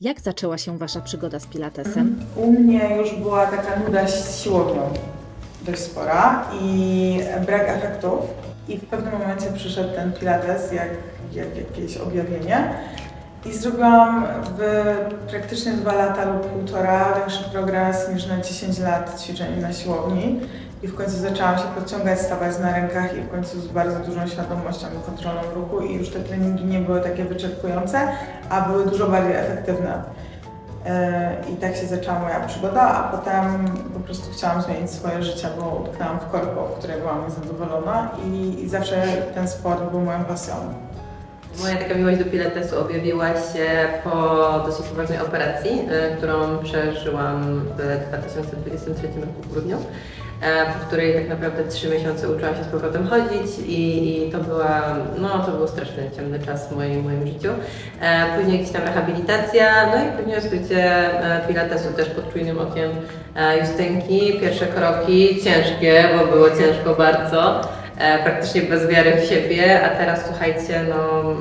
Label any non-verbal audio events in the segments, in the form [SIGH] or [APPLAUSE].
Jak zaczęła się Wasza przygoda z Pilatesem? U mnie już była taka nuda z siłownią dość spora i brak efektów. I w pewnym momencie przyszedł ten pilates jak, jak jakieś objawienie. I zrobiłam w praktycznie dwa lata lub półtora większy progres niż na 10 lat ćwiczeń na siłowni. I w końcu zaczęłam się podciągać, stawać na rękach i w końcu z bardzo dużą świadomością i kontrolą ruchu i już te treningi nie były takie wyczerpujące, a były dużo bardziej efektywne. E, I tak się zaczęła moja przygoda, a potem po prostu chciałam zmienić swoje życie, bo utknęłam w korpo, w której byłam niezadowolona i, i zawsze ten sport był moją pasją. Moja taka miłość do pilatesu objawiła się po dosyć poważnej operacji, y, którą przeżyłam w 2023 roku w grudniu, e, po której tak naprawdę trzy miesiące uczyłam się z powrotem chodzić i, i to była, no to był straszny, ciemny czas w moim, moim życiu. E, Później gdzieś tam rehabilitacja, no i później rozkrycie e, pilatesu też pod czujnym okiem e, Justynki. Pierwsze kroki ciężkie, bo było ciężko bardzo e, praktycznie bez wiary w siebie, a teraz słuchajcie, no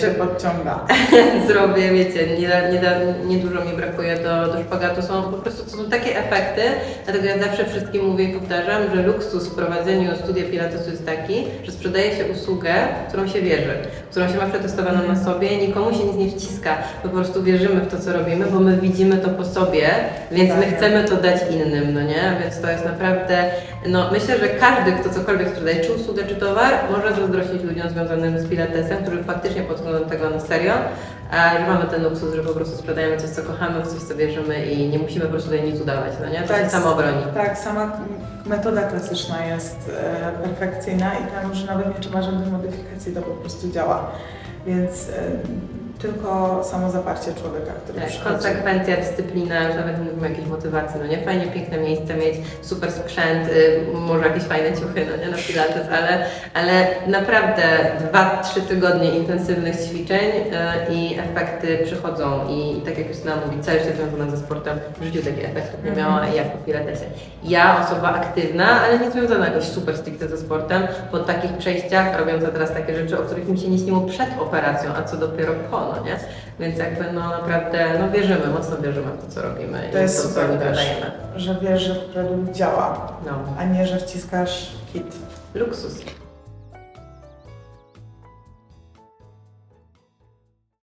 się podciąga. [LAUGHS] zrobię, wiecie, nie, nie, nie dużo mi brakuje do, do szpagatu, są po prostu to są takie efekty, dlatego ja zawsze wszystkim mówię i powtarzam, że luksus w prowadzeniu studia Pilatesu jest taki, że sprzedaje się usługę, w którą się wierzy, którą się ma przetestowaną na sobie, nikomu się nic nie wciska, po prostu wierzymy w to, co robimy, bo my widzimy to po sobie, więc my Tak. chcemy to dać innym, no nie? Więc to jest naprawdę, no myślę, że każdy, kto cokolwiek sprzedaje, czy usługę, czy towar, może zazdrościć ludziom związanym z Pilatesem, którzy faktycznie podchodzą do tego na serio, a że mamy ten luksus, że po prostu sprzedajemy coś, co kochamy, w coś, co wierzymy i nie musimy po prostu tutaj nic udawać, no nie? To się samo broni. Tak, sama metoda klasyczna jest e, perfekcyjna i tam już nawet nie trzeba żadnych modyfikacji, to po prostu działa. Więc e, tylko samo zaparcie człowieka, który Tak, przychodzi. konsekwencja, dyscyplina, już nawet nie mówimy jakiejś motywacji, no nie? Fajnie, piękne miejsce mieć, super sprzęt, y, może jakieś fajne ciuchy, no nie, na pilates, ale, ale naprawdę 2-3 tygodnie intensywnych ćwiczeń y, i efekty przychodzą i, i tak jak Justyna mówi, całe życie związane ze sportem, w życiu takich efektów nie Mhm. miała jak po pilatesie. Ja, osoba aktywna, ale nie związana jakoś super stricte ze sportem, po takich przejściach, robiąca teraz takie rzeczy, o których mi się nie śniło przed operacją, a co dopiero po, no nie? Więc jakby no naprawdę, no wierzymy, mocno wierzymy w to, co robimy To i jest to, co super też, że wiesz, że produkt działa, No, a nie, że wciskasz kit. luksus.